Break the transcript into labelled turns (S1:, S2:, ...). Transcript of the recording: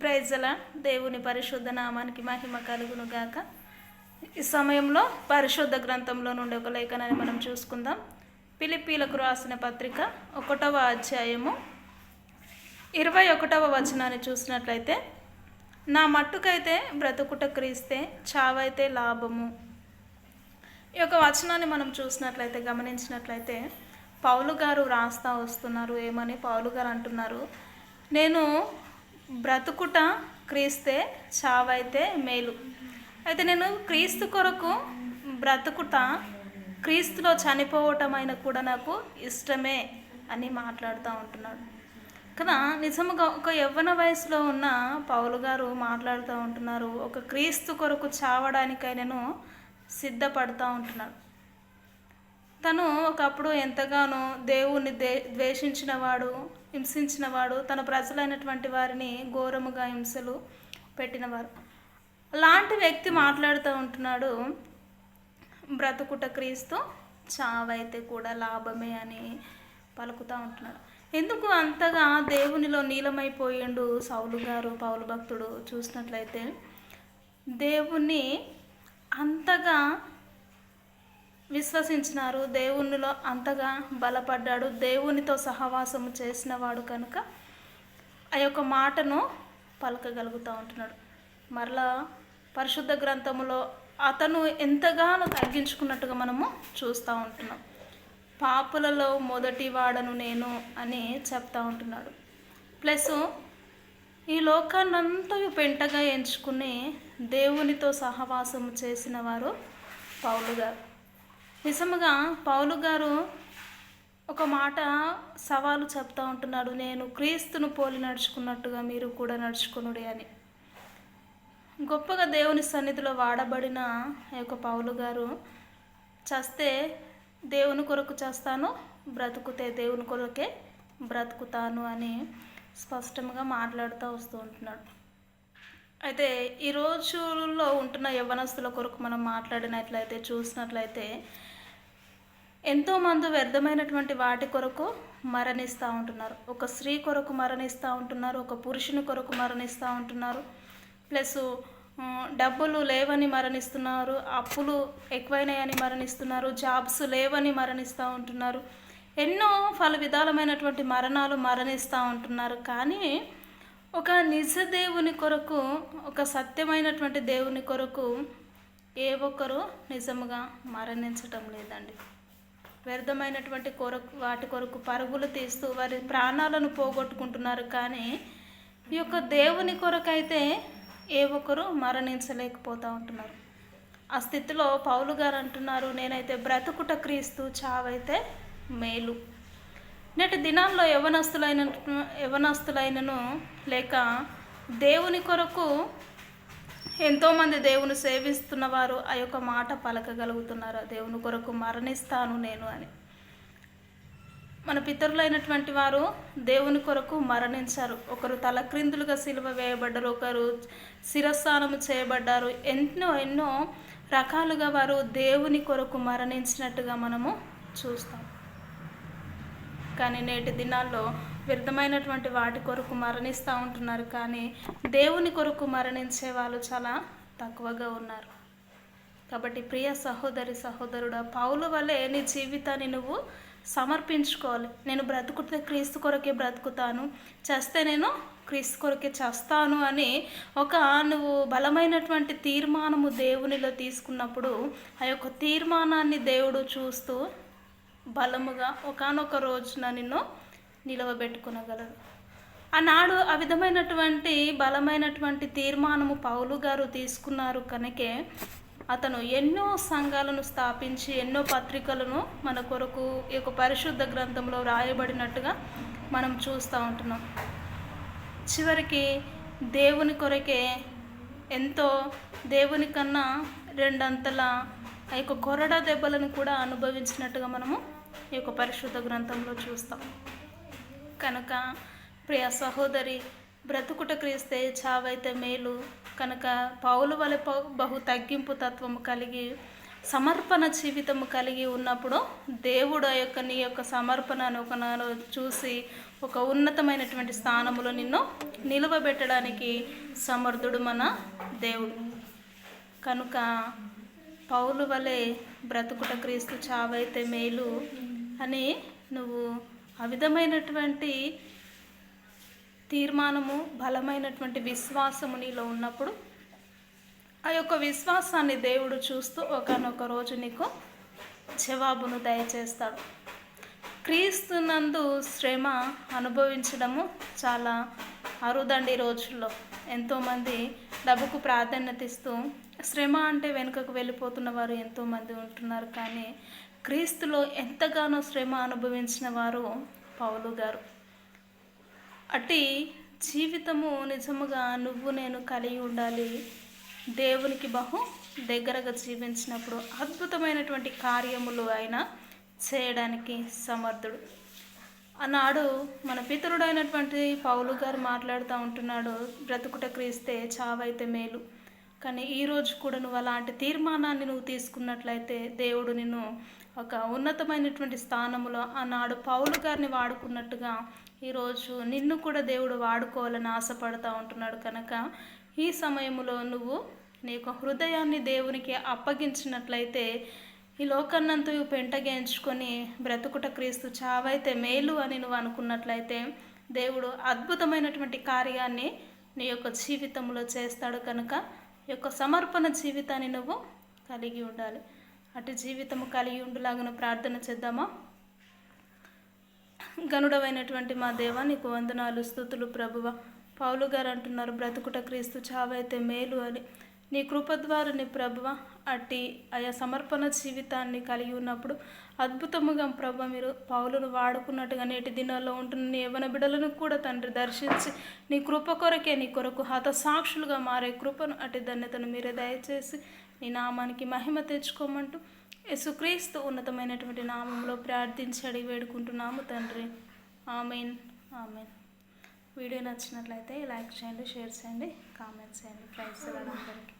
S1: ప్రైజల దేవుని పరిశుద్ధ నామానికి మహిమ కలుగును గాక. ఈ సమయంలో పరిశుద్ధ గ్రంథంలో నుండి ఒక లేఖనాన్ని మనం చూసుకుందాం. పిలిపీలకు రాసిన పత్రిక ఒకటవ అధ్యాయము. ఇరవై ఒకటవ వచనాన్ని చూసినట్లయితే నా మట్టుకైతే బ్రతుకుట క్రీస్తే చావైతే లాభము. ఈ యొక్క వచనాన్ని మనం చూసినట్లయితే గమనించినట్లయితే పౌలు గారు రాస్తా వస్తున్నారు. ఏమని? పౌలు గారు అంటున్నారు నేను బ్రతుకుట క్రీస్తే చావైతే మేలు. అయితే నేను క్రీస్తు కొరకు బ్రతుకుట క్రీస్తులో చనిపోవటమైన కూడా నాకు ఇష్టమే అని మాట్లాడుతూ ఉంటున్నాడు. కదా నిజముగా ఒక యవ్వన వయసులో ఉన్న పౌలు గారు మాట్లాడుతూ ఉంటున్నారు ఒక క్రీస్తు కొరకు చావడానికై నేను సిద్ధపడుతూ ఉంటున్నాడు. తను ఒకప్పుడు ఎంతగానో దేవుణ్ణి దే ద్వేషించినవాడు హింసించినవాడు తన ప్రజలైనటువంటి వారిని ఘోరముగా హింసలు పెట్టినవారు. అలాంటి వ్యక్తి మాట్లాడుతూ ఉంటున్నాడు బ్రతుకుట క్రీస్తు చావైతే కూడా లాభమే అని పలుకుతూ ఉంటున్నాడు. ఎందుకు అంతగా దేవునిలో నీలమైపోయిండు సౌలు గారు పౌలు భక్తుడు చూసినట్లయితే దేవుణ్ణి అంతగా విశ్వసించినారు. దేవునిలో అంతగా బలపడ్డాడు. దేవునితో సహవాసము చేసినవాడు కనుక ఆ యొక్క మాటను పలకగలుగుతూ ఉంటున్నాడు. మరలా పరిశుద్ధ గ్రంథములో అతను ఎంతగానో తగ్గించుకున్నట్టుగా మనము చూస్తూ ఉంటున్నాం. పాపులలో మొదటి వాడను నేను అని చెప్తా ఉంటున్నాడు. ప్లస్ ఈ లోకాన్నంతా పెంటగా ఎంచుకుని దేవునితో సహవాసము చేసిన వారు పౌలు గారు. నిజముగా పౌలు గారు ఒక మాట సవాలు చెప్తా ఉంటున్నాడు. నేను క్రీస్తును పోలి నడుచుకున్నట్టుగా మీరు కూడా నడుచుకునుడి అని. గొప్పగా దేవుని సన్నిధిలో వాడబడిన ఈ యొక్క పౌలు గారు చస్తే దేవుని కొరకు చేస్తాను బ్రతుకుతే దేవుని కొరకే బ్రతుకుతాను అని స్పష్టంగా మాట్లాడుతూ వస్తూ ఉంటున్నాడు. అయితే ఈ రోజుల్లో ఉంటున్న యవ్వనస్తుల కొరకు మనం మాట్లాడినట్లయితే చూసినట్లయితే ఎంతోమంది వ్యర్థమైనటువంటి వాటి కొరకు మరణిస్తూ ఉంటున్నారు. ఒక స్త్రీ కొరకు మరణిస్తూ ఉంటున్నారు ఒక పురుషుని కొరకు మరణిస్తూ ఉంటున్నారు. ప్లస్ డబ్బులు లేవని మరణిస్తున్నారు అప్పులు ఎక్కువైనాయని మరణిస్తున్నారు జాబ్స్ లేవని మరణిస్తూ ఉంటున్నారు. ఎన్నో పలు విధాలమైనటువంటి మరణాలు మరణిస్తూ ఉంటున్నారు. కానీ ఒక నిజ దేవుని కొరకు ఒక సత్యమైనటువంటి దేవుని కొరకు ఏ ఒక్కరు నిజముగా మరణించటం లేదండి. వ్యర్థమైనటువంటి కొరకు వాటి కొరకు పరుగులు తీస్తూ వారి ప్రాణాలను పోగొట్టుకుంటున్నారు. కానీ ఈ యొక్క దేవుని కొరకైతే ఏ ఒక్కరు మరణించలేకపోతూ ఉంటున్నారు. ఆ స్థితిలో పౌలు గారు అంటున్నారు నేనైతే బ్రతుకుట క్రీస్తు చావైతే మేలు. నేటి దినాల్లో యవనస్తులైన యవనస్తులైనను లేక దేవుని కొరకు ఎంతోమంది దేవుని సేవిస్తున్న వారు ఆ యొక్క మాట పలకగలుగుతున్నారు. దేవుని కొరకు మరణిస్తాను నేను అని. మన పితరులైనటువంటి వారు దేవుని కొరకు మరణించారు. ఒకరు తలక్రిందులుగా సిలువ వేయబడ్డారు ఒకరు శిరస్నానం చేయబడ్డారు. ఎన్నో ఎన్నో రకాలుగా వారు దేవుని కొరకు మరణించినట్టుగా మనము చూస్తాం. కానీ నేటి దినాల్లో వ్యర్థమైనటువంటి వాటి కొరకు మరణిస్తూ ఉంటున్నారు. కానీ దేవుని కొరకు మరణించే వాళ్ళు చాలా తక్కువగా ఉన్నారు. కాబట్టి ప్రియ సహోదరి సహోదరుడా పౌలు వలె నీ జీవితాన్ని నువ్వు సమర్పించుకోవాలి. నేను బ్రతుకుతే క్రీస్తు కొరకే బ్రతుకుతాను. చేస్తే నేను క్రీస్తు కొరకే చేస్తాను అని ఒక నువ్వు బలమైనటువంటి తీర్మానము దేవునిలో తీసుకున్నప్పుడు ఆ యొక్క తీర్మానాన్ని దేవుడు చూస్తూ బలముగా ఒకనొక రోజున నిన్ను నిలవబెట్టుకునగలరు. ఆనాడు ఆ విధమైనటువంటి బలమైనటువంటి తీర్మానము పౌలు గారు తీసుకున్నారు కనుకే అతను ఎన్నో సంఘాలను స్థాపించి ఎన్నో పత్రికలను మన కొరకు ఈ యొక్క పరిశుద్ధ గ్రంథంలో రాయబడినట్టుగా మనం చూస్తూ ఉంటున్నాం. చివరికి దేవుని కొరకే ఎంతో దేవుని కన్నా రెండంతల ఆ యొక్క కొరడ దెబ్బలను కూడా అనుభవించినట్టుగా మనము ఈ యొక్క పరిశుద్ధ గ్రంథంలో చూస్తాం. కనుక ప్రియ సహోదరి బ్రతుకుట క్రీస్తే చావైతే మేలు. కనుక పౌలు వలె బహు తగ్గింపు తత్వము కలిగి సమర్పణ జీవితము కలిగి ఉన్నప్పుడు దేవుడు ఆ యొక్క నీ యొక్క సమర్పణను ఒక చూసి ఒక ఉన్నతమైనటువంటి స్థానములో నిన్ను నిలువబెట్టడానికి సమర్థుడు మన దేవుడు. కనుక పౌలు వలె బ్రతుకుట క్రీస్తు చావైతే మేలు అని నువ్వు ఆ విధమైనటువంటి తీర్మానము బలమైనటువంటి విశ్వాసము నీలో ఉన్నప్పుడు ఆ యొక్క విశ్వాసాన్ని దేవుడు చూస్తూ ఒకనొక రోజు నీకు జవాబును దయచేస్తాడు. క్రీస్తునందు శ్రమ అనుభవించడము చాలా అరుదండి రోజుల్లో. ఎంతోమంది డబ్బుకు ప్రాధాన్యత ఇస్తూ శ్రమ అంటే వెనుకకు వెళ్ళిపోతున్న వారు ఎంతోమంది ఉంటున్నారు కానీ క్రీస్తులో ఎంతగానో శ్రమ అనుభవించిన వారు పౌలు గారు. అటు జీవితము నిజముగా నువ్వు నేను కలిగి ఉండాలి. దేవునికి బహు దగ్గరగా జీవించినప్పుడు అద్భుతమైనటువంటి కార్యములు ఆయన చేయడానికి సమర్థుడు. ఆనాడు మన పితరుడైనటువంటి పౌలు గారు మాట్లాడుతూ ఉంటున్నాడు బ్రతుకుట క్రీస్తే చావైతే మేలు. కానీ ఈరోజు కూడా నువ్వు అలాంటి తీర్మానాన్ని నువ్వు తీసుకున్నట్లయితే దేవుడు నిన్ను ఒక ఉన్నతమైనటువంటి స్థానములో ఆనాడు పౌలు గారిని వాడుకున్నట్టుగా ఈరోజు నిన్ను కూడా దేవుడు వాడుకోవాలని ఆశపడుతూ ఉంటున్నాడు కనుక ఈ సమయంలో నువ్వు నీ యొక్క హృదయాన్ని దేవునికి అప్పగించినట్లయితే ఈ లోకన్నంతా పెంటగేయించుకొని బ్రతుకుట క్రీస్తు చావైతే మేలు అని నువ్వు అనుకున్నట్లయితే దేవుడు అద్భుతమైనటువంటి కార్యాన్ని నీ యొక్క జీవితంలో చేస్తాడు కనుక ఈ యొక్క సమర్పణ జీవితాన్ని నువ్వు కలిగి ఉండాలి. అటు జీవితము కలిగి ఉండులాగను ప్రార్థన చేద్దామా? గనుడవైనటువంటి మా దేవ నీకు వందనాలు స్థుతులు ప్రభువ. పౌలు గారు అంటున్నారు బ్రతుకుట క్రీస్తు చావైతే మేలు అని. నీ కృప ద్వారా నీ ప్రభువ అట్టి ఆయా సమర్పణ జీవితాన్ని కలిగి ఉన్నప్పుడు అద్భుతముగా ప్రభు మీరు పౌలును వాడుకున్నట్టుగా నేటి దినాల్లో ఉంటున్న నీ యవన బిడలను కూడా తండ్రి దర్శించి నీ కృప కొరకే నీ కొరకు హత సాక్షులుగా మారే కృపను అటు ధన్యతను మీరే దయచేసి నీ నామానికి మహిమ తెచ్చుకోమంటూ యేసుక్రీస్తు ఉన్నతమైనటువంటి నామంలో ప్రార్థించి అడిగి వేడుకుంటున్నాము తండ్రి. ఆమెన్. ఆమెన్. వీడియో నచ్చినట్లయితే లైక్ చేయండి షేర్ చేయండి కామెంట్స్ చేయండి. ప్రైజ్ అందరికీ.